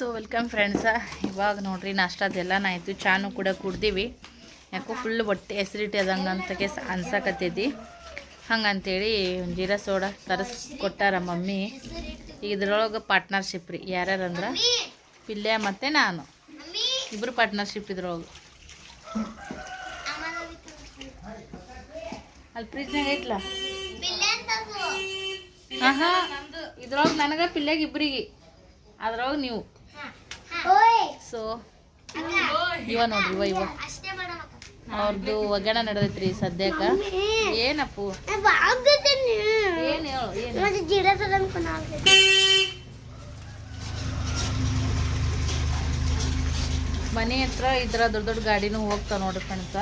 So welcome friends ಇವಾಗ ನೋಡ್ರಿ ನಾಷ್ಟದೆಲ್ಲ ಆಯಿತು ಚಾನು ಕೂಡ ಕುಡ್ದೀವಿ. ಯಾಕೋ ಫುಲ್ ಹೊಟ್ಟೆ ಎಸಿಡಿಟಿ ಅದಂಗೆ ಅಂತಕ್ಕೆ ಅನ್ಸಕತ್ತೈತಿ ಹಂಗಂತೇಳಿ ಜೀರಾ ಸೋಡಾ ತರಿಸ್ಕೊಟ್ಟಾರ ಮಮ್ಮಿ. ಇದ್ರೊಳಗೆ ಪಾರ್ಟ್ನರ್ಶಿಪ್ ರೀ. ಯಾರ್ಯಾರಂದ್ರೆ ಪಿಲ್ಯ ಮತ್ತು ನಾನು. ಇಬ್ಬರು ಪಾರ್ಟ್ನರ್ಶಿಪ್ ಇದ್ರೊಳಗೆ. ಅಲ್ಲಿ ಫ್ರಿಜ್ನಾಗ ಐತ್ಲ ಹಾಂ ಹಾಂ ಇದ್ರೊಳಗೆ ನನಗೆ ಪಿಲ್ಯಾಗ ಇಬ್ಬರಿಗೆ ಅದ್ರೊಳಗೆ ನೀವು. ಸೊ ಇವ ನೋಡ್ರಿ ಇವ ಇವ. ಅವ್ರದ್ದು ಒಗ್ಗಣ ನಡೆದೈತ್ರಿ ಸದ್ಯಕ್ಕ. ಏನಪ್ಪು? ಮನೆ ಹತ್ರ ಇದ್ರ ದೊಡ್ಡ ದೊಡ್ಡ ಗಾಡಿನೂ ಹೋಗ್ತಾವ ನೋಡ್ರಿ ಕಣಕ.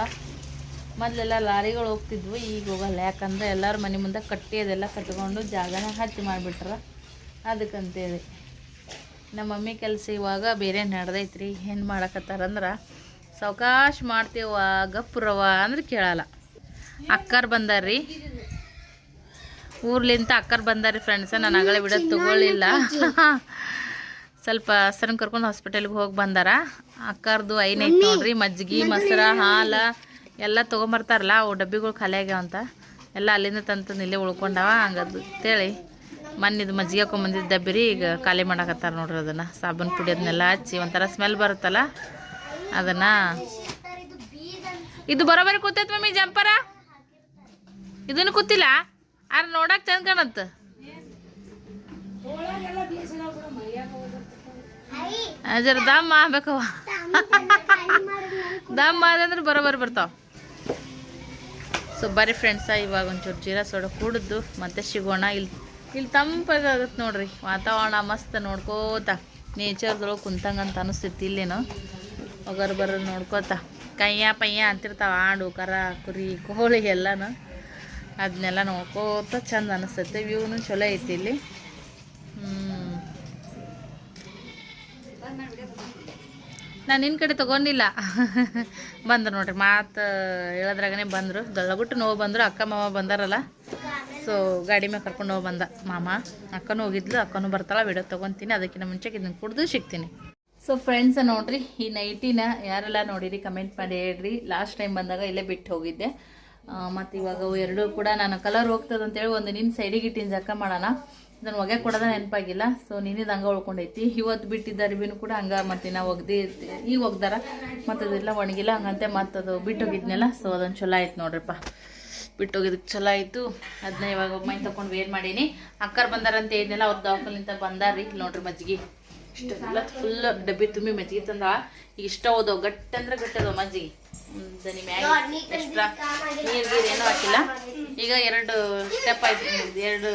ಮೊದ್ಲೆಲ್ಲ ಲಾರಿಗಳು ಹೋಗ್ತಿದ್ವು ಈಗ ಹೋಗಲ್ಲ. ಯಾಕಂದ್ರೆ ಎಲ್ಲರೂ ಮನೆ ಮುಂದೆ ಕಟ್ಟಿ ಅದೆಲ್ಲ ಕಟ್ಕೊಂಡು ಜಾಗನ ಹಚ್ಚಿ ಮಾಡಿಬಿಟ್ರ. ಅದಕ್ಕಂತೇಳಿ. ನಮ್ಮ ಮಮ್ಮಿ ಕೆಲಸ ಇವಾಗ ಬೇರೆ ನಡೆದೈತ್ರಿ. ಏನು ಮಾಡಕತ್ತಾರಂದ್ರೆ, ಸಾವಕಾಶ ಮಾಡ್ತೀವ ಗಪ್ಪುರವ ಅಂದ್ರೆ ಕೇಳಲ್ಲ. ಅಕ್ಕರ್ ಬಂದಾರ್ರಿ. ಊರ್ಲಿಂತ ಅಕ್ಕರ್ ಬಂದಾರಿ ಫ್ರೆಂಡ್ಸ ನಾನು ಆಗಲೇ ಬಿಡೋದು ತಗೊಳ್ಳಿಲ್ಲ. ಸ್ವಲ್ಪ ಹಸ್ರನ್ನ ಕರ್ಕೊಂಡು ಹಾಸ್ಪಿಟಲ್ಗೆ ಹೋಗಿ ಬಂದಾರ. ಅಕ್ಕರ್ದು ಐನ್ ಐತೆ ನೋಡ್ರಿ ಮಜ್ಜಿಗೆ ಮೊಸರ, ಹಾಲು ಎಲ್ಲ ತೊಗೊಂಬರ್ತಾರಲ್ಲ, ಅವು ಡಬ್ಬಿಗಳು ಖಾಲಿ ಆಗ್ಯಾವಂತ. ಎಲ್ಲ ಅಲ್ಲಿಂದ ತಂತಂದು ಇಲ್ಲೇ ಉಳ್ಕೊಂಡವ, ಹಂಗದು ಅಂತೇಳಿ ಮೊನ್ನೆ ಇದು ಮಜ್ಜಿಗೆ ಹಾಕೊಂಬಂದಿದ್ದ ಡಬ್ಬಿರಿ, ಈಗ ಖಾಲಿ ಮಾಡಾಕತ್ತಾರ ನೋಡ್ರಿ ಅದನ್ನು. ಸಾಬೂನು ಪುಡಿ ಅದನ್ನೆಲ್ಲ ಹಚ್ಚಿ ಒಂಥರ ಸ್ಮೆಲ್ ಬರುತ್ತಲ್ಲ? ಅದನ್ನು ಇದು ಬರೋಬರಿ ಕೂತೈತೆ ಮಮ್ಮಿ ಜಂಪರ? ಇದನ್ನು ಕೂತಿಲ್ಲ? ಆರ ನೋಡಕ್ ಚಂದ ಕಾಣತ್ತ ಜರ ದಮ್ ಆಗ್ಬೇಕವ ದಮ್ ಆದಂದ್ರೆ ಬರೋಬರಿ ಬರ್ತಾವ. ಸೊ ಬರ್ರಿ ಫ್ರೆಂಡ್ಸ ಇವಾಗ ಒಂಚೂರು ಜೀರಾ ಸೋಡ ಕುಡಿದು ಮತ್ತೆ ಸಿಗೋಣ ಇಲ್ಲಿ. ಇಲ್ಲಿ ತಂಪಾಗತ್ತೆ ನೋಡ್ರಿ, ವಾತಾವರಣ ಮಸ್ತ್ ನೋಡ್ಕೋತ ನೇಚರ್ದೊಳಗೆ ಕುಂತಂಗಂತ ಅನಿಸ್ತೈತಿ ಇಲ್ಲೇನು. ಒಗರ್ ಬರೋದು ನೋಡ್ಕೋತ, ಕೈಯ ಪಯ್ಯ ಅಂತಿರ್ತಾವ, ಆಡು, ಕರ, ಕುರಿ, ಕೋಳಿ ಎಲ್ಲನೂ. ಅದನ್ನೆಲ್ಲ ನೋಡ್ಕೋತ ಚಂದ ಅನಿಸ್ತೈತೆ ವ್ಯೂನು ಚಲೋ ಐತಿ ಇಲ್ಲಿ. ನಾನು ನಿನ್ನ ಕಡೆ ತೊಗೊಂಡಿಲ್ಲ. ಬಂದರು ನೋಡ್ರಿ, ಮಾತು ಹೇಳೋದ್ರಾಗನೇ ಬಂದರು. ಗಳ್ಳಗುಟ್ಟು ನೋವು ಬಂದರು, ಅಕ್ಕ, ಮಾವ ಬಂದಾರಲ್ಲ. ಸೊ ಗಾಡಿ ಮೇಲೆ ಕರ್ಕೊಂಡು ಹೋಗಿ ಬಂದ. ಮಾಮ, ಅಕ್ಕನೂ ಹೋಗಿದ್ಲು, ಅಕ್ಕನೂ ಬರ್ತಾಳ ವಿಡಿಯೋ ತೊಗೊತೀನಿ ಅದಕ್ಕಿಂತ ಮುಂಚೆ ಇದನ್ನು ಕುಡ್ದು ಸಿಗ್ತೀನಿ. ಸೊ ಫ್ರೆಂಡ್ಸ್ ನೋಡ್ರಿ, ಈ ನೈಟಿನ ಯಾರೆಲ್ಲ ನೋಡಿರಿ ಕಮೆಂಟ್ ಮಾಡಿ ಹೇಳ್ರಿ. ಲಾಸ್ಟ್ ಟೈಮ್ ಬಂದಾಗ ಇಲ್ಲೇ ಬಿಟ್ಟು ಹೋಗಿದ್ದೆ. ಮತ್ತು ಇವಾಗ ಎರಡೂ ಕೂಡ ನಾನು ಕಲರ್ ಹೋಗ್ತದೆ ಅಂತೇಳಿ ಒಂದು ನಿನ್ನ ಸೈಡಿಗೆ ಇಟ್ಟಿನ ಜಕ್ಕ ಮಾಡೋಣ. ಇದನ್ನು ಒಗೆ ಕೊಡೋದ ನೆನಪಾಗಿಲ್ಲ. ಸೊ ನಿನ್ನಿದು ಹಂಗೆ ಉಳ್ಕೊಂಡೈತಿ. ಇವತ್ತು ಬಿಟ್ಟಿದ್ದ ಅರಿವಿನೂ ಕೂಡ ಹಂಗೆ ಮತ್ತು ನಾವು ಒಗ್ದಿ, ಈಗ ಒಗ್ದಾರ. ಮತ್ತು ಅದೆಲ್ಲ ಒಣಗಿಲ್ಲ, ಹಂಗಂತೆ ಮತ್ತದು ಅದು ಬಿಟ್ಟೋಗಿದ್ನಲ್ಲ ಸೊ ಅದೊಂದು ಚಲೋ ಆಯ್ತು ನೋಡ್ರಿಪ್ಪ. ಬಿಟ್ಟೋಗಿದ್ದಕ್ಕೆ ಚಲೋ ಆಯಿತು. ಅದನ್ನ ಇವಾಗ ಮೈ ತೊಗೊಂಡು ವೇರ್ ಮಾಡೀನಿ. ಅಕ್ಕರ್ ಬಂದಾರಂತ ಹೇಳಿದ್ನಲ್ಲ ಅವ್ರ ದವಾಖಾನಿಂದ ಬಂದಾರ್ರಿ. ಇಲ್ಲಿ ನೋಡ್ರಿ ಮಜ್ಜಿಗೆ. ಇಷ್ಟೆಲ್ಲ ಫುಲ್ ಡಬ್ಬಿ ತುಂಬಿ ಮಜ್ಜಿಗೆ ತಂದ ಈಗ ಇಷ್ಟ ಹೋದವು ಗಟ್ಟ ಅಂದ್ರೆ ಗಟ್ಟಿ ಅದಾವ ಮಜ್ಜಿಗೆ. ದನಿ ಮ್ಯಾಗ ಎಕ್ಸ್ಟ್ರಾ ನೀರು ಗೀರು ಏನೂ ಹಾಕಿಲ್ಲ. ಈಗ ಎರಡು ಸ್ಟೆಪ್ ಆಯ್ತು ಎರಡು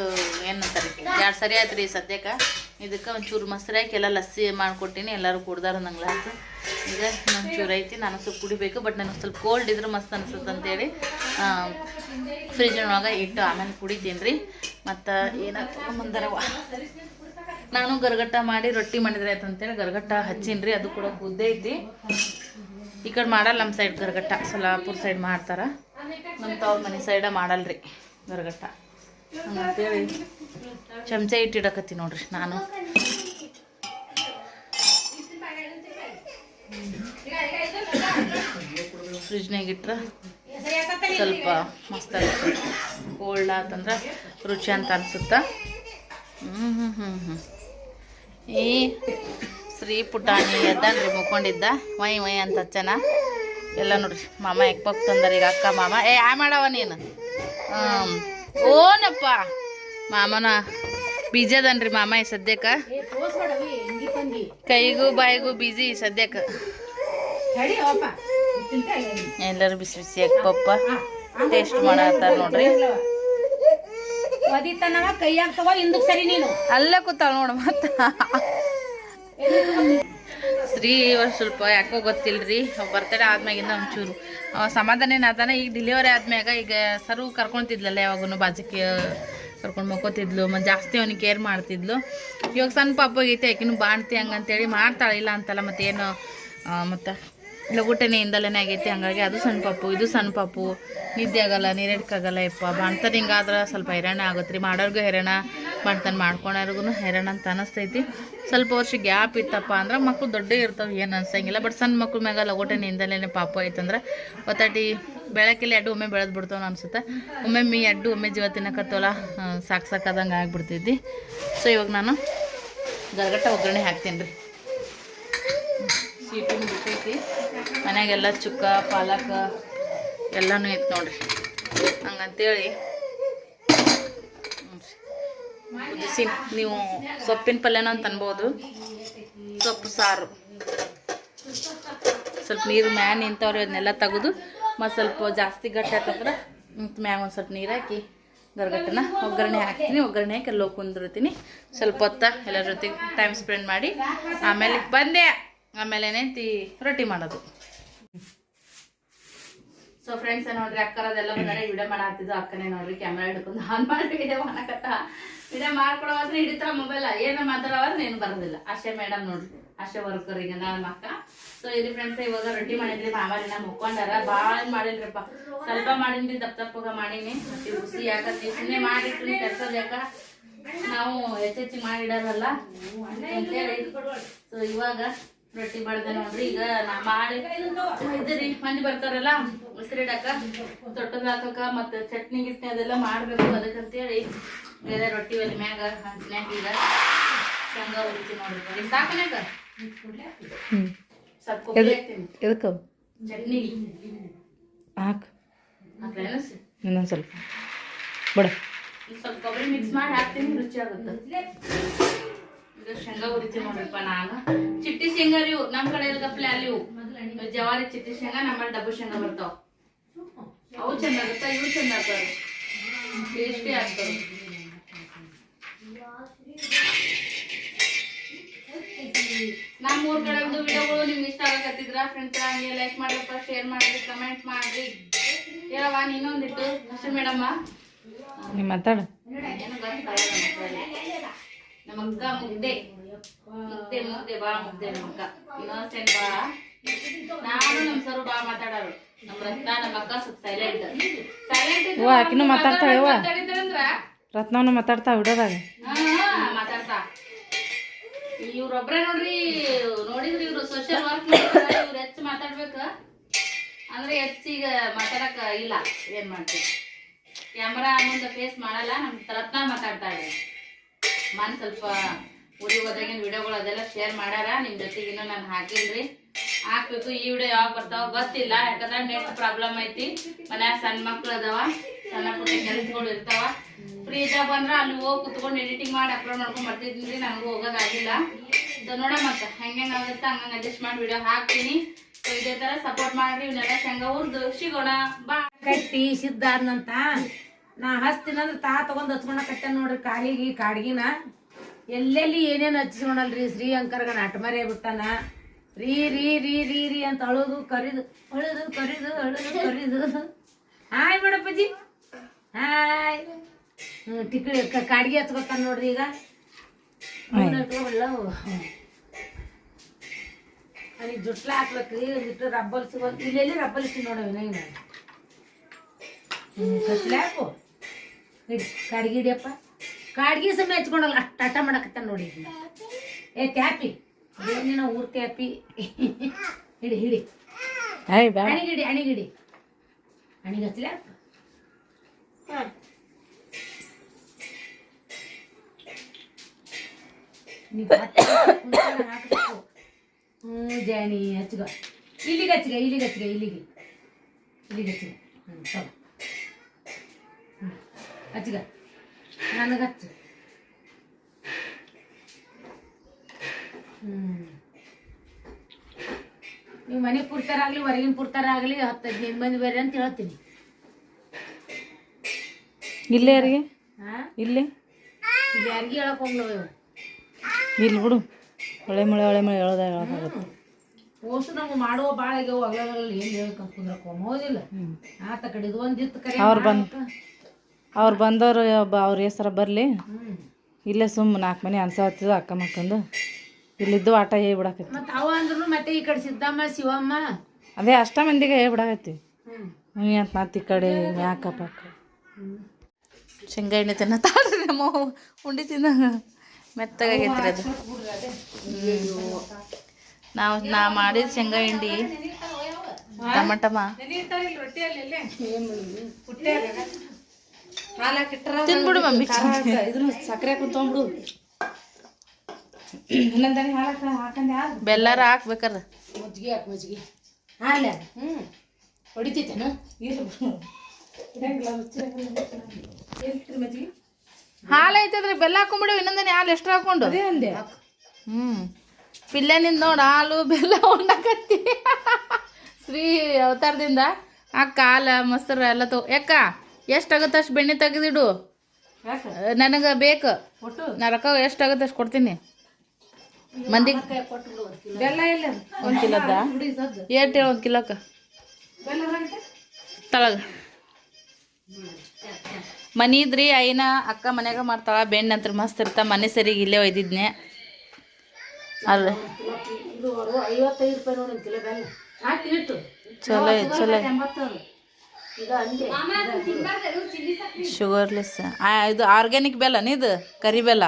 ಏನಂತಾರೆ ಎರಡು ಸರಿ ಆಯ್ತು ರೀ ಸದ್ಯಕ್ಕೆ. ಇದಕ್ಕೆ ಒಂಚೂರು ಮೊಸರು ಹಾಕಿ ಎಲ್ಲ ಲಸ್ಸಿ ಮಾಡ್ಕೊಟ್ಟಿನಿ. ಎಲ್ಲರೂ ಕುಡ್ದಾರ ನಂಗೆ ಗ್ಲಾಸ್ ಈಗ ಒಂಚೂರು ಐತಿ, ನಾನು ಸ್ವಲ್ಪ ಕುಡಿಬೇಕು ಬಟ್ ನನಗೆ ಸ್ವಲ್ಪ ಕೋಲ್ಡ್ ಇದ್ರೆ ಮಸ್ತ್ ಅನಿಸುತ್ತೆ ಅಂತೇಳಿ ಫ್ರಿಜ್ನೊಳಗೆ ಇಟ್ಟು ಆಮೇಲೆ ಕುಡಿತೀನಿ ರೀ. ಮತ್ತು ಏನಾಗ್ತದೆ ಮುಂದರವ ನಾನು ಗರಗಟ್ಟ ಮಾಡಿ ರೊಟ್ಟಿ ಮಾಡಿದ್ರೆ ಆಯ್ತು ಅಂತೇಳಿ ಗರಗಟ್ಟ ಹಚ್ಚೀನಿ ರೀ ಅದು ಕೂಡ ಕುದ್ದೇ ಐತಿ. ಈ ಕಡೆ ಮಾಡಲ್ಲ ನಮ್ಮ ಸೈಡ್ ಗರಗಟ್ಟ ಸೊಲ್ಲಾಪುರ ಸೈಡ್ ಮಾಡ್ತಾರೆ. ನಮ್ಮ ತವ್ರ ಮನೆ ಸೈಡ ಮಾಡಲ್ರಿ ಗರಗಟ್ಟ. ಹಂಗಂತೇಳಿ ಚಮಚ ಇಟ್ಟಿಡಕತ್ತಿ ನೋಡ್ರಿ ನಾನು. ಫ್ರಿಜ್ನಾಗ ಇಟ್ರೆ ಸ್ವಲ್ಪ ಮಸ್ತ್ ಕೋಲ್ಡ್ ಆತಂದ್ರೆ ರುಚಿ ಅಂತ ಅನ್ಸುತ್ತೆ? ಹ್ಞೂ ಹ್ಞೂ ಹ್ಞೂ ಹ್ಞೂ ಈ ಶ್ರೀ ಪುಟಾಣಿ ಎದ್ದಾನ್ರಿ ಮುಕ್ಕೊಂಡಿದ್ದ? ವೈ ವೈ ಅಂತ ಹಚ್ಚನ ಎಲ್ಲ ನೋಡ್ರಿ ಮಾಮ ಎಕ್ಪಕ್ ತಂದರಿ ಈಗ ಅಕ್ಕ ಮಾಮ. ಏ ಆ ಮಾಡವ ನೀನು. ಹ್ಞೂ ಓನಪ್ಪ. ಮಾಮನ ಬೀಜದನ್ರಿ ಮಾಮ ಈ ಸದ್ಯಕ್ಕೆ. ಕೈಗೂ ಬಾಯಿಗೂ ಬೀಜಿ ಸದ್ಯಕ್ಕೆ. ಎಲ್ಲರೂ ಬಿಸಿ ಬಿಸಿ ಪಪ್ಪ ಟೇಸ್ಟ್ ಮಾಡತ್ತಾರ ನೋಡ್ರಿ. ಸರಿ ನೀನು. ಅಲ್ಲ ಕೂತಾಳ ನೋಡು ಮತ್ತ. ಶ್ರೀ ಸ್ವಲ್ಪ ಯಾಕೋ ಗೊತ್ತಿಲ್ರಿ ಬರ್ತಡೇ ಆದ್ಮ್ಯಾಗಿಂದ ಒಂಚೂರು. ಸಮಾಧಾನ ಏನಾದಾನ ಈಗ ಡಿಲಿವರಿ ಆದ್ಮ್ಯಾಗ ಈಗ ಸರು ಕರ್ಕೊಂತಿದ್ಲಲ್ಲ ಯಾವಾಗೂ ಬಾಜುಕಿ ಕರ್ಕೊಂಡು ಮಕ್ಕೋತಿದ್ಲು ಮತ್ತು ಜಾಸ್ತಿ ಅವ್ನಿಗೆ ಕೇರ್ ಮಾಡ್ತಿದ್ಲು. ಇವಾಗ ಸಣ್ಣ ಪಾಪ ಆಕಿನೂ ಬಾಣ್ತಿ ಹಂಗಂತೇಳಿ ಮಾಡ್ತಾಳೆ. ಇಲ್ಲ ಅಂತಲ್ಲ ಮತ್ತೇನು ಮತ್ತು ಲಘುಟನೆ ಇಂದಲೇ ಆಗೈತಿ, ಹಂಗಾಗಿ ಅದು ಸಣ್ಣ ಪಾಪು, ಇದು ಸಣ್ಣ ಪಾಪು, ನಿದ್ದೆ ಆಗಲ್ಲ, ನೀರೇಡ್ಕಾಗಲ್ಲ, ಯಪ್ಪ ಬಾಣ್ತಾನೆ ಹಿಂಗಾದ್ರೆ ಸ್ವಲ್ಪ ಹೈರಾಣ ಆಗುತ್ತೆ ರೀ ಮಾಡೋರ್ಗು ಹೈರಾಣ, ಬಣ್ತನ ಮಾಡ್ಕೊಳೋರ್ಗು ಹೈರಾಣ ಅಂತ ಅನಿಸ್ತೈತಿ. ಸ್ವಲ್ಪ ವರ್ಷ ಗ್ಯಾಪ್ ಇತ್ತಪ್ಪ ಅಂದ್ರೆ ಮಕ್ಕಳು ದೊಡ್ಡ ಇರ್ತಾವೆ, ಏನು ಅನ್ಸಂಗಿಲ್ಲ, ಬಟ್ ಸಣ್ಣ ಮಕ್ಳ ಮ್ಯಾಗ ಲಗೋಟನೆ ಇಂದಲೇ ಪಾಪು ಐತಂದ್ರೆ ಒತ್ತಾಟಿ ಬೆಳಕಿಲ್ಲ ಎಡ್ಡು ಒಮ್ಮೆ ಬೆಳೆದು ಬಿಡ್ತಾವ ಅನ್ಸುತ್ತೆ. ಒಮ್ಮೆ ಮೀ ಅಡ್ಡು ಒಮ್ಮೆ ಜೀವ ತಿನ್ನಕತ್ತೋಲ್ಲ ಸಾಕು ಸಾಕಾದಂಗೆ ಆಗ್ಬಿಡ್ತೈತಿ. ಸೊ, ಇವಾಗ ನಾನು ಗರಗಟ್ಟ ಒಗ್ಗರಣೆ ಹಾಕ್ತೀನಿ ರೀ ಸೀಟಿನ ಬಿಟ್ಟೈತಿ ಮನ್ಯಾಗೆಲ್ಲ ಚುಕ್ಕ, ಪಾಲಕ ಎಲ್ಲನೂ ಐತೆ ನೋಡ್ರಿ. ಹಂಗಂತೇಳಿ. ಕುದಿಸಿ ನೀವು ಸೊಪ್ಪಿನ ಪಲ್ಯನ ಅಂತ ಸೊಪ್ಪು, ಸಾರು. ಸ್ವಲ್ಪ ನೀರು ಮ್ಯಾನ್ ನಿಂತವ್ರು, ಅದನ್ನೆಲ್ಲ ತೆಗೆದು, ಮತ್ತು ಸ್ವಲ್ಪ ಜಾಸ್ತಿ ಗಟ್ಟಿ ಹಾಕಂದ್ರೆ ಮತ್ತು ಮ್ಯಾಗ ಒಂದು ಸ್ವಲ್ಪ ನೀರು ಹಾಕಿ ಗರ್ಗಟ್ಟನ ಒಗ್ಗರಣೆ ಹಾಕ್ತೀನಿ. ಒಗ್ಗರಣೆ ಹಾಕಿ ಎಲ್ಲೋ ಕುಂದಿರ್ತೀನಿ ಸ್ವಲ್ಪ ಹೊತ್ತ ಎಲ್ಲರ ಜೊತೆಗೆ ಟೈಮ್ ಸ್ಪೆಂಡ್ ಮಾಡಿ. ಆಮೇಲೆ ಬಂದೆ. ಆಮೇಲೆ ಏನೈತಿ ರೊಟ್ಟಿ ಮಾಡೋದು. ಸೊ ಫ್ರೆಂಡ್ಸ್ ನೋಡ್ರಿ ಅಕ್ಕರದೆಲ್ಲ ಬಂದರೆ ವಿಡಿಯೋ ಮಾಡಾತಿದ್ದು ಅಕ್ಕನೇ ನೋಡ್ರಿ ಕ್ಯಾಮ್ರಾ ಹಿಡ್ಕೊಂಡು ಆನ್ ಮಾಡಿ ವಿಡಿಯೋ ಮಾಡಕತ್ತ. ವಿಡಿಯೋ ಮಾಡ್ಕೊಡೋ ಅಂದ್ರೆ ಹಿಡಿತಾರ ಮೊಬೈಲ್ ಏನ ಮಾತಾಡೋದ್ರೆ ಏನು ಬರೋದಿಲ್ಲ. ಅಷ್ಟೇ ಮೇಡಮ್ ನೋಡ್ರಿ ಅಷ್ಟೇ ವರ್ಕರ್ ಈಗ ನಾನು ಅಕ್ಕ ಸೊ ಇಲ್ಲಿ ಫ್ರೆಂಡ್ಸ್ ಇವಾಗ ರೊಟ್ಟಿ ಮಾಡಿದ್ರಿ ಮಾಮಾರಿನ ಮುಕ್ಕೊಂಡಾರ. ಭಾಳ ಮಾಡಿಲ್ರಿಪ್ಪ ಸ್ವಲ್ಪ ಮಾಡಿನ್ರಿ ದಪ್ಪ ದಪ್ಪಗ ಮಾಡೀನಿ. ಮತ್ತೆ ಹುಸಿ ಯಾಕ ಸುಮ್ಮನೆ ಮಾಡಿಟ್ರಿ ಕೆಲ್ಸದ ಯಾಕ? ನಾವು ಹೆಚ್ಚೆಚ್ಚಿ ಮಾಡಿಡೋದಲ್ಲ ಸೊ ಇವಾಗ ರೊಟ್ಟಿ ಬಡ್ದೆ ನೋಡ್ರಿ. ಈಗ ನಾ ಮಾಡಿ ಇದ್ರಿ ಮಂದಿ ಬರ್ತಾರಲ್ಲ ಉಸಿರಿಡಾಕ ತೊಟ್ಟದ ಹಾಕಕ ಮತ್ತೆ ಚಟ್ನಿ ಗಿಟ್ನಿ ಅದೆಲ್ಲ ಮಾಡ್ಬೇಕು ಅದಕ್ಕಂತೇಳಿ ಬೇರೆ ರೊಟ್ಟಿ ಒಲೆ ಮ್ಯಾಗ ಹಂಚನ್ಯಾಗ ಈಗ ಶೇಂಗಾ ಹುರಿತಿ ನೋಡ್ರಿ ಸಾಕನ್ಯಾಗ ಸ್ವಲ್ಪ ಕೊಬ್ಬರಿ ಹಾಕ್ತೀನಿ. ಚಟ್ನಿ. ಹಾಕು. ಇನ್ನೊಂದು ಸ್ವಲ್ಪ. ಬಿಡ. ಸ್ವಲ್ಪ ಕೊಬ್ಬರಿ ಮಿಕ್ಸ್ ಮಾಡಿ ಹಾಕ್ತೀನಿ ರುಚಿ ಆಗುತ್ತೆ. ಈಗ ಶೇಂಗಾ ಉರುಚಿ ನೋಡ್ರಿಪ್ಪ ನಾನು. ಚಿಟ್ಟಿ ಶೇಂಗಾ ರೀ ನಮ್ ಕಡೆ ಗಪ್ಲೆ ಅಲ್ಲಿ ಜವಾರಿ ಚಿಟ್ಟಿ ಶೇಂಗಾ ನಮ್ಮಲ್ಲಿ ಡಬ್ಬು ಶೇಂಗಾ ಬರ್ತಾವ. ಅವು ಚಂದ ಆಗುತ್ತ ಇವು ಚಂದ ಆಗ್ತಾವೆ. ಟೇಸ್ಟಿ ಆಗ್ತಾವ. ನಮ್ಮ ಊರ್ ಕಡೆದು ವಿಡಿಯೋಗಳು ನಿಮ್ಗೆ ಇಷ್ಟ ಆಗಕತ್ತಿದ್ರ ಫ್ರೆಂಡ್ಸ್ ಹಂಗೆ ಲೈಕ್ ಮಾಡ್ರಪ್ಪ ಶೇರ್ ಮಾಡ್ರಿ ಕಮೆಂಟ್ ಮಾಡ್ರಿ. ಹೇಳವ ನೀನೊಂದಿಟ್ಟು ಅಷ್ಟೇ ಮೇಡಮ್ಮ. ನೀವು ಮಾತಾಡ. ಏನು ನಮ್ಮಕ್ಕ ಮುದ್ದೆ ಮುದ್ದೆ ಮುದ್ದೆ ಬಾ ಮುದ್ದೆ ನಮ್ಮಕ್ಕ ಇನ್ನೋಸೆಂಟ್ ಬಾ. ನಾನು ನಮ್ಮ ಸರು ಬಾ ಮಾತಾಡೋರು. ನಮ್ಮ ರತ್ನ ನಮ್ಮ ಅಕ್ಕ ಸ್ವಲ್ಪ ಸೈಲೆಂಟ್ ಸೈಲೆಂಟ್ ಅವ್ವ, ಆಕಿನೂ ಮಾತಾಡ್ತಾಳೆ ರತ್ನವನ್ನು ಮಾತಾಡಿದ್ರಂದ್ರ ರತ್ನವನ್ನ ಮಾತಾಡ್ತಾ ವಿಡೋದಾಗ ಹಾ ಮಾತಾಡ್ತಾ. ಇವ್ರೊಬ್ರೇ ನೋಡ್ರಿ ನೋಡಿದ್ರಿ ಇವ್ರು ಸೋಷಿಯಲ್ ವರ್ಕ್ ಇವ್ರು ಹೆಚ್ಚು ಮಾತಾಡ್ಬೇಕ. ಅಂದ್ರೆ ಹೆಚ್ಚೀಗ ಮಾತಾಡಕ ಇಲ್ಲ ಏನ್ ಮಾಡ್ತೀವಿ ಕ್ಯಾಮ್ರಾ ಮುಂದೆ ಫೇಸ್ ಮಾಡಲ್ಲ ನಮ್ ರತ್ನ ಮಾತಾಡ್ತಾಳೆ ಮನ್ ಸ್ವಲ್ಪ ಊರಿಗೆ ಹೋದಾಗಿನ ವಿಡಿಯೋಗಳು ಅದೆಲ್ಲ ಶೇರ್ ಮಾಡ್ಯಾರ. ನಿಮ್ ಜೊತೆಗೆ ಇನ್ನೂ ನಾನು ಹಾಕಿಲ್ರಿ ಹಾಕ್ಬೇಕು. ಈ ವಿಡಿಯೋ ಯಾವಾಗ ಬರ್ತಾವ ಗೊತ್ತಿಲ್ಲ. ಯಾಕಂದ್ರೆ ನೆಟ್ ಪ್ರಾಬ್ಲಮ್ ಐತಿ. ಮನ್ಯಾಗ ಸಣ್ಣ ಮಕ್ಳು ಅದಾವ. ಸಣ್ಣ ಪುಟ್ಟ ಕೆಲಸಗಳು ಇರ್ತಾವ. ಫ್ರೀ ಇದ್ದಾಗ ಬಂದ್ರೆ ಅಲ್ಲಿ ಹೋಗಿ ಕುತ್ಕೊಂಡು ಎಡಿಟಿಂಗ್ ಮಾಡಿ ಅಪ್ಲೋಡ್ ಮಾಡ್ಕೊಂಡ್ ಬರ್ತಿದ್ದೀನಿ ನನಗೂ ಹೋಗೋದಾಗಿಲ್ಲ ಸೊ ನೋಡ ಮತ್ತ. ಹೆಂಗ್ ಆಗುತ್ತೆ ಹಂಗಂಗೆ ಅಡ್ಜಸ್ಟ್ ಮಾಡಿ ವಿಡಿಯೋ ಹಾಕ್ತೀನಿ. ಇದೇ ತರ ಸಪೋರ್ಟ್ ಮಾಡ್ರಿ. ಇವನ್ನೆಲ್ಲ ಶೇಂಗಾ ಹುರ್ದು, ಸಿಗೋಣ. ಬಾ ಕಟ್ಟಿ ಸಿದ್ಧ ಆದ್ನಂತ ನಾ ಹಚ್ತೀನಂದ್ರೆ ತಾ ತಗೊಂಡ್ ಕಟ್ಟೆ ನೋಡ್ರಿ ಕಾಲಿಗೆ ಕಾಡ್ಗಿನ. ಎಲ್ಲೆಲ್ಲಿ ಏನೇನು ಹಚ್ಚಿಸ್ಕೊಳಲ್ರಿ ಶ್ರೀಯಂಕರ್ಗ ನಟ್ಮರಿ ಬಿಟ್ಟಾನ. ರೀ ರೀ ರೀ ರೀ ರೀ ಅಂತ ಅಳುದು ಕರಿದು ಅಳುದು ಕರಿದು ಅಳುದು ಕರಿದು. ಹಾಯ್ ಮೇಡಪ್ಪಜ್ಜಿ ಹಾಯ್. ಹ್ಞೂ ಟಿಕ್ಳಿ ಕಾಡ್ಗಿ ಹಚ್ಕೊತಾನ ನೋಡ್ರಿ ಈಗ. ಅಲ್ಲಿ ಜುಟ್ಲ ಹಾಕ್ಬೇಕ್ರಿ ಒಂದಿಟ್ಟು ರಬ್ಬಲ್ ಸಿಗೋಲ್ ಇಲ್ಲೆಲ್ಲಿ ರಬ್ಬಲ್ ಇಟ್ಟು ನೋಡವಿನ ಈಗ ಹಾಕು. ಕಾಡ್ಗಿ ಹಿಡಿಯಪ್ಪ ಕಾಡ್ಗಿ ಸಮಯ ಹಚ್ಕೊಳಲ್ಲ ಅಷ್ಟು ಆಟ ಮಾಡಕತ್ತಾನ ನೋಡಿ ಈಗ. ಏ ತ್ಯಾಪಿ ಏನೇನೋ ಊರ್ ತ್ಯಾಪಿ ಹಿಡಿ ಹಿಡಿ. ಏಯ್ ಬ್ಯಾ ಅಣಿಗಿಡಿ ಅಣಿಗಿಡಿ. ಅಣಿಗೆ ಹಚ್ಚಲೆ ಹಾಕು ನೀವು ಹಾಕಬೇಕು ಹ್ಞೂ ಜಾನಿ ಹಚ್ಗ ಇಲ್ಲಿಗೆ ಹಚ್ಗ. ಇಲ್ಲಿಗೆ ಹಚ್ಗ ಇಲ್ಲಿಗೆ. ಇಲ್ಲಿಗೆ ಹಚ್ಗ ಹ್ಞೂ ತಗೋ ಹ್ಞೂ ಹಚ್ಗ ನನಗೆ ಹಚ್ಚು ಹ್ಞೂ ನೀವು ಮನೆ ಪುರ್ತಾರ ಆಗಲಿ ಹೊರಗಿನ ಪುರ್ತಾರ ಆಗಲಿ ಹತ್ತು ಹದಿನೈದು ಮಂದಿ ಬೇರೆ ಅಂತ ಹೇಳ್ತೀನಿ. ಇಲ್ಲೇ ಯಾರಿಗೆ? ಇಲ್ಲಿ? ಇಲ್ಲಿ ಯಾರಿಗೆ ಹೇಳಕ್ ಹೋಗ್ಲವ ಇಲ್ಲಿ ಬಿಡು. ಹೊಳೆ ಮಳೆ ಹೊಳೆ ಮಳೆ ಹೇಳೋದ ಹೇಳೋದಾಗುತ್ತೆ ಓಸು ನಮ್ಗೆ ಮಾಡುವ ಭಾಳ ಆಗ್ಯಾವ ಅಗಲಗಳಲ್ಲಿ ಏನು ಹೇಳ್ಕೊಂಡ್ ಹೋಗಿಲ್ಲ ಹೋಗೋದಿಲ್ಲ ಆತ ಕಡೆ ಇದು ಒಂದಿತ್ತು ಕರೆ ಅವ್ರು ಬಂದ್ ಅವ್ರು ಬಂದವರು ಅವ್ರ ಹೆಸ್ರ ಬರಲಿ. ಇಲ್ಲೇ ಸುಮ್ಮ ನಾಲ್ಕು ಮನೆ ಅನ್ಸಾತಿದ್ದು ಅಕ್ಕ ಮಕ್ಕಂದು. ಇಲ್ಲಿದ್ದು ಆಟ ಹೇಳ್ಬಿಡಕತ್ತಿ. ಬಿಡಾಕೈತಿ ಮತ್ತು ಅವ ಅಂದ್ರು ಮತ್ತೆ ಈ ಕಡೆ ಸಿದ್ದಮ್ಮ ಶಿವಮ್ಮ. ಅದೇ ಅಷ್ಟ ಮಂದಿಗೆ ಹೇಳ್ಬಿಡಾಕತ್ತಿ. ಹ್ಞೂ ಅಂತ ಮತ್ತೆ ಈ ಕಡೆ ಯಾಕಪ್ಪ ಶೇಂಗಾ ಎಣ್ಣೆ ತಿನ್ನ ತಾಳ್ರಿ ನಮ್ಮ ಉಂಡಿ ತಿನ್ನ. ಮೆತ್ತಗಾಗೈತ್ರಿ ಅದು. ನಾವು ನಾ ಮಾಡಿದ ಶೇಂಗಾ ಹಿಂಡಿ. ಟಮಟಮ. ತಿನ್ಬಿಡು ಮಮ್ಮಿ. ಇದನ್ನ ಸಕ್ಕರೆ ಹಾಕೊಂಡು ತೊಗೊಂಬಿಡು ಇನ್ನೊಂದನಿ ಹಾಲು ಹಾಕಂದೆ ಯಾರು ಬೆಲ್ಲಾರ ಹಾಕ್ಬೇಕಾರ ಮಜ್ಜಿಗೆ ಹಾಕಿ ಮಜ್ಜಿಗೆ. ಹಾಲ? ಹ್ಞೂ ಹೊಡಿತೈತೇನು? ಮಜ್ಜಿಗೆ? ಹಾಲು ಐತದ್ರಿ ಬೆಲ್ಲ ಹಾಕೊಂಡ್ಬಿಡು ಇನ್ನೊಂದನೆ ಹಾಲು ಎಷ್ಟು ಹಾಕೊಂಡು ಅದೇ ಅಂದೆ. ಹ್ಞೂ ಪಿಲ್ಲೆನಿಂದ ನೋಡಿ ಹಾಲು ಬೆಲ್ಲ ಉಂಡಕತ್ತಿ. ಶ್ರೀ ಅವತಾರದಿಂದ. ಆ ಕಾಲ ಮೊಸರು ಎಲ್ಲ ತಗೋ ಯಾಕ? ಎಷ್ಟಾಗುತ್ತೆ ಅಷ್ಟು ಬೆಣ್ಣೆ ತೆಗೆದಿಡು. ನನಗೆ ಬೇಕು. ನಾ ರೊಕ್ಕ ಎಷ್ಟಾಗುತ್ತೆ ಅಷ್ಟು ಕೊಡ್ತೀನಿ. ಇಲ್ಲ ಒಂದು ಕಿಲೋದ. ಏಟ್ ಹೇಳು ಒಂದು ಕಿಲೋಕ್ಕೆ ತಳಗ. ಮನಿ ಇದ್ರಿ ಐನ ಅಕ್ಕ ಮನ್ಯಾಗ ಮಾಡ್ತಾಳ. ಬೆಣ್ಣೆ ಅಂತ ಮಸ್ತ್ ಇರ್ತ. ಮನೆ ಸರಿಗೆ ಇಲ್ಲೇ ಒಯ್ದಿದ್ನೆ. ಅಲ್ಲ ಚಲೋ ಚಲೋ ಐತ್. ಎಂಬತ್ತದು ಈಗ ಅಂದೆ ಶುಗರ್ಲೆಸ್ ಇದು ಆರ್ಗ್ಯಾನಿಕ್ ಬೆಲ್ಲ ಇದು. ಕರಿ ಬೆಲ್ಲ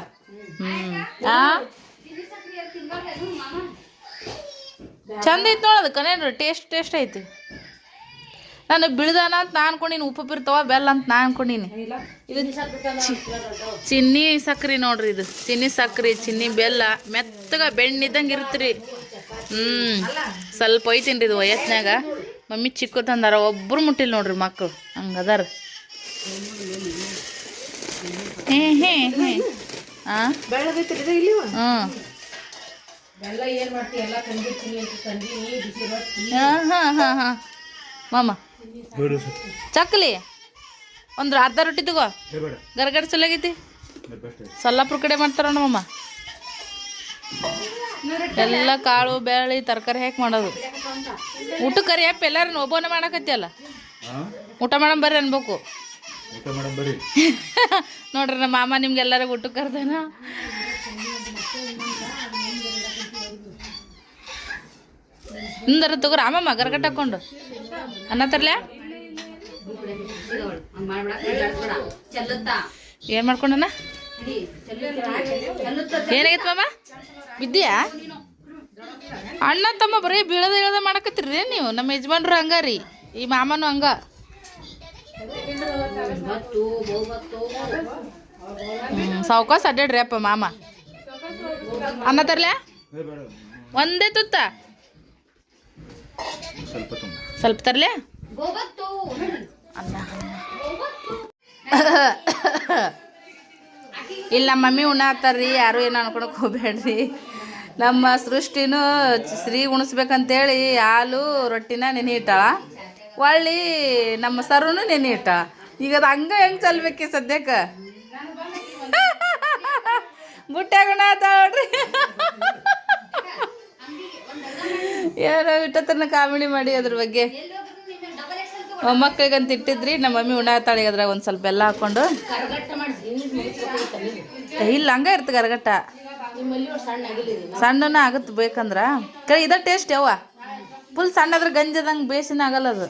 ಚಂದ ಐತಿ ನೋಡೋದು ಕನೇನು ಟೇಸ್ಟ್ ಟೇಸ್ಟ್ ಐತಿ. ನಾನು ಬಿಳ್ದಾನ ಅಂತ ನಾ ಅನ್ಕೊಂಡಿನಿ ಉಪ್ಪು ಬಿರ್ತಾವ ಬೆಲ್ಲ ಅಂತ ನಾ ಅನ್ಕೊಂಡಿನಿ. ಇದು ಚಿನ್ನಿ ಸಕ್ರಿ ನೋಡ್ರಿ ಇದು. ಚಿನ್ನಿ ಸಕ್ರಿ ಚಿನ್ನಿ ಬೆಲ್ಲ ಮೆತ್ತಗ ಬೆಣ್ಣಿದ್ದಂಗೆ ಇರ್ತ್ರಿ. ಹ್ಞೂ ಸ್ವಲ್ಪ ಐತೇನ್ರಿ ಇದು ವಯಸ್ಸಿನಾಗ. ಮಮ್ಮಿ ಚಿಕ್ಕ ತಂದಾರ ಒಬ್ರು ಮುಟ್ಟಿಲ್ಲ ನೋಡ್ರಿ ಮಕ್ಕಳು ಹಂಗದಾರ ಹೇ ಹೇ ಹೇ. ಆ? ಹಾಂ ಹಾಂ ಹಾಂ ಹಾಂ. ಮಾಮ. ಚಕ್ಲಿ. ಒಂದು ಅರ್ಧ ರೊಟ್ಟಿ ತಗೋ. ಗರ್ಗಡ ಚಲಾಗೈತಿ. ಸೊಲ್ಲಾಪುರ ಕಡೆ ಮಾಡ್ತಾರ ಮಾಮ. ಎಲ್ಲ ಕಾಳು ಬೇಳೆ ತರಕಾರಿ ಹೇಗೆ ಮಾಡೋದು. ಊಟಕ್ಕೆ ಕರಿ ಅಪ್ಪ ಎಲ್ಲಾರು ಒಬ್ಬನೇ ಮಾಡಕತ್ತಿಯಲ್ಲ? ಊಟ ಮಾಡಮ್ ಬರ್ರಿ ಅನ್ಬೇಕು. ಊಟ ಬರ್ರಿ. ನೋಡ್ರಿ ನಮ್ಮ ಮಾಮ ನಿಮ್ಗೆಲ್ಲರಿಗೂ ಊಟ ಕರ್ದಾನ. ಹಿಂದರ ತಗೋರಿ ಅಮ್ಮಮ್ಮ ಮಗರ್ ಹಾಕೊಂಡು. ಅನ್ನ ತರ್ಲ್ಯಾ ಏನ್ ಮಾಡ್ಕೊಂಡನ ಏನಾಗಿತ್ತು ಮಾಮ? ಬಿದ್ದಿಯಾ? ಅಣ್ಣ ತಮ್ಮ ಬರೀ ಬೀಳದ ಇಳದ ಮಾಡಕತ್ತೀರಿ ನೀವು? ನಮ್ಮ ಯಜಮಾನ್ರು ರೀ, ಈ ಮಾಮನು ಹಂಗ. ಸಾವುಕಾಸ್ ಅಡ್ಡಾಡ್ರಿ ಅಪ್ಪ ಮಾಮ. ಅನ್ನ ತರ್ಲ? ಒಂದೇ ತುತ್ತ? ಸ್ವಲ್ಪ ತರ್ಲೆ? ಇಲ್ಲ, ಮಮ್ಮಿ ಉಣ್ಣ ಹತ್ತಾರ್ರಿ, ಯಾರು ಏನು ಅನ್ಕೊಳಕ್ ಹೋಗ್ಬೇಡ್ರಿ ನಮ್ಮ ಸೃಷ್ಟಿನೂ ಶ್ರೀ ಉಣಿಸ್ಬೇಕಂತೇಳಿ ಹಾಲು, ರೊಟ್ಟಿನ ನೆನೆ ಇಟ್ಟಾಳ ಒಳ್ಳಿ ನಮ್ಮ ಸರುನು ನೆನೆ ಇಟ್ಟ ಈಗ ಅದು ಹಂಗ ಹೆಂಗೆ ಚಲ್ಬೇಕಿ ಸದ್ಯಕ್ಕೆ? ಬುಟ್ಟ್ಯಾಗ ನೋಡ್ರಿ ಏನೋ ಇಟ್ಟತನ ಕಾಮಿಡಿ ಮಾಡಿ ಅದ್ರ ಬಗ್ಗೆ. ಮೊಮ್ಮಕ್ಕಳಿಗಂತ ಇಟ್ಟಿದ್ರಿ, ನಮ್ಮ ಮಮ್ಮಿ ಉಣ್ಣಾತಾಳೆ ಅದ್ರಾಗ ಒಂದು ಸ್ವಲ್ಪ ಬೆಲ್ಲ ಹಾಕೊಂಡು. ಕರಗಟ್ಟ ಇಲ್ಲ, ಹಂಗ ಇರ್ತದೆ ಗರಗಟ್ಟ. ಸಣ್ಣ ಆಗತ್ತೆ ಬೇಕಂದ್ರ. ಕರೆ, ಇದ ಟೇಸ್ಟ್ ಯಾವ ಫುಲ್ ಸಣ್ಣದ್ರ ಗಂಜದಂಗೆ ಬೇಸಿನ ಆಗಲ್ಲ ಅದು.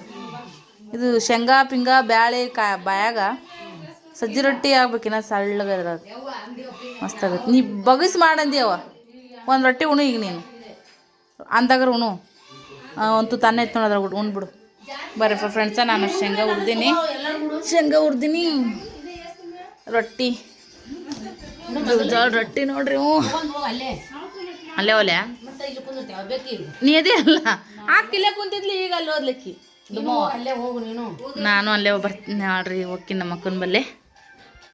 ಇದು ಶೇಂಗಾ, ಪಿಂಗಾ, ಬ್ಯಾಳೆ, ಕಾ, ಬಾಯಾಗ ಸಜ್ಜಿ ರೊಟ್ಟಿ ಆಗ್ಬೇಕಿನ ಸಳ್ಳಗ ಅದ್ರಾಗ ಮಸ್ತ್ ಆಗುತ್ತೆ ನೀ ಬಗಸ್ ಮಾಡಂದಿ ಅವ ಒಂದು ರೊಟ್ಟಿ ಉಣು ಈಗ ನೀನು. ಅಂದಾಗ್ರ ಉಣು. ತುತ್ತು ಅನ್ನ ಇತ್ತು ಬಿಡು. ಉಣ್ಬಿಡು ಬರ್ರಿ ಫ್ರೆಂಡ್ಸ ನಾನು ಶೇಂಗಾ ಹುರ್ದೀನಿ ಶೇಂಗಾ ಹುರ್ದೀನಿ ರೊಟ್ಟಿ. ಜೋಳ ರೊಟ್ಟಿ ನೋಡ್ರಿ ಹ್ಞೂ. ಅಲ್ಲೇ ಅಲ್ಲೇ ಒಲೆ? ನೀ ಅದೇ ಅಲ್ಲ. ಆ ಕಿಲೆ ಕುಂತಿದ್ಲಿ ಈಗ ಅಲ್ಲಿ ಓದ್ಲಿಕ್ಕಿ. ಅಲ್ಲೇ ಹೋಗು ನೀನು. ನಾನು ಅಲ್ಲೇ ಬರ್ತೀನಿ ನೋಡ್ರಿ ಹೋಗ್ತೀನಿ ನಮ್ಮ ಅಕ್ಕನ ಬಲ್ಲೆ.